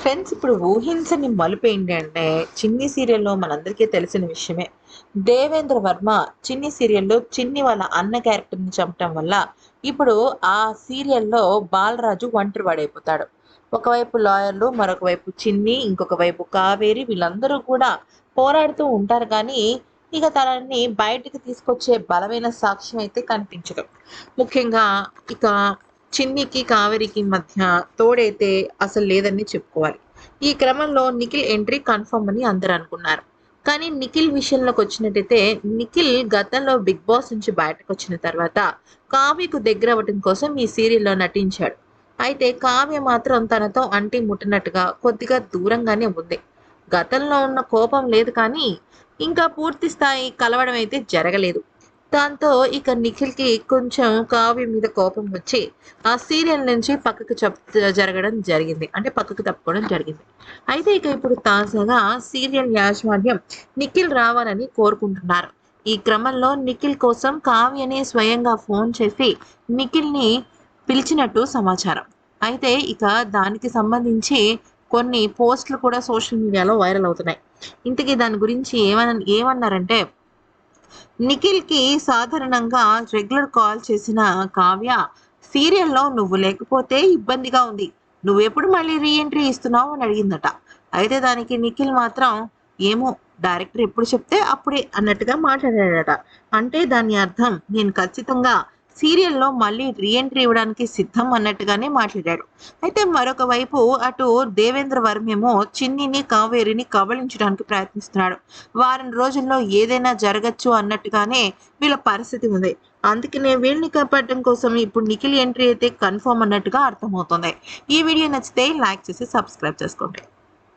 Friends ఇప్పుడు ఊహించని మలుపు ఏంటంటే చిన్ని సీరియల్లో మనందరికీ తెలిసిన విషయమే. దేవేంద్ర వర్మ చిన్ని సీరియల్లో చిన్ని వాళ్ళ అన్న క్యారెక్టర్ని చంపటం వల్ల ఇప్పుడు ఆ సీరియల్లో బాలరాజు ఒంటరి వాడైపోతాడు. ఒకవైపు లాయర్లు మరొక వైపు చిన్ని ఇంకొక వైపు కావేరి వీళ్ళందరూ కూడా పోరాడుతూ ఉంటారు కానీ ఇక తనని బయటికి తీసుకొచ్చే బలమైన సాక్ష్యం అయితే కనిపించదు. ముఖ్యంగా ఇక చిన్నికి కావేరికి మధ్య తోడైతే అసలు లేదని చెప్పుకోవాలి. ఈ క్రమంలో నిఖిల్ ఎంట్రీ కన్ఫర్మ్ అని అందరూ అనుకున్నారు. కానీ నిఖిల్ విషయంలోకి వచ్చినట్టయితే నిఖిల్ గతంలో బిగ్ బాస్ నుంచి బయటకు వచ్చిన తర్వాత కావ్యకు దగ్గర అవ్వటం కోసం ఈ సీరియల్లో నటించాడు. అయితే కావ్య మాత్రం తనతో అంటి ముట్టినట్టుగా కొద్దిగా దూరంగానే ఉంది. గతంలో ఉన్న కోపం లేదు కానీ ఇంకా పూర్తి స్థాయి కలవడం అయితే జరగలేదు. దాంతో ఇక నిఖిల్కి కొంచెం కావ్య మీద కోపం వచ్చి ఆ సీరియల్ నుంచి పక్కకు చెప్ జరగడం జరిగింది. అంటే పక్కకు తప్పుకోవడం జరిగింది. అయితే ఇక ఇప్పుడు తాజాగా సీరియల్ యాజమాన్యం నిఖిల్ రావాలని కోరుకుంటున్నారు. ఈ క్రమంలో నిఖిల్ కోసం కావ్యని స్వయంగా ఫోన్ చేసి నిఖిల్ని పిలిచినట్టు సమాచారం. అయితే ఇక దానికి సంబంధించి కొన్ని పోస్టులు కూడా సోషల్ మీడియాలో వైరల్ అవుతున్నాయి. ఇంతకీ దాని గురించి ఏమన ఏమన్నారంటే నిఖిల్కి సాధారణంగా రెగ్యులర్ కాల్ చేసిన కావ్య సీరియల్లో నువ్వు లేకపోతే ఇబ్బందిగా ఉంది. నువ్వెప్పుడు మళ్ళీ రీఎంట్రీ ఇస్తున్నావు అని అడిగిందట. అయితే దానికి నిఖిల్ మాత్రం ఏమో డైరెక్టర్ ఎప్పుడు చెప్తే అప్పుడే అన్నట్టుగా మాట్లాడాడట. అంటే దాని అర్థం నేను ఖచ్చితంగా సీరియల్లో మళ్ళీ రీఎంట్రీ ఇవ్వడానికి సిద్ధం అన్నట్టుగానే మాట్లాడాడు. అయితే మరొక వైపు అటు దేవేంద్ర వర్మేమో చిన్నిని కావేరిని కబళించడానికి ప్రయత్నిస్తున్నాడు. వారం రోజుల్లో ఏదైనా జరగచ్చు అన్నట్టుగానే వీళ్ళ పరిస్థితి ఉంది. అందుకనే వీళ్ళని కాపాడటం కోసం ఇప్పుడు నిఖిల్ ఎంట్రీ అయితే కన్ఫర్మ్ అన్నట్టుగా అర్థమవుతుంది. ఈ వీడియో నచ్చితే లైక్ చేసి సబ్స్క్రైబ్ చేసుకోండి.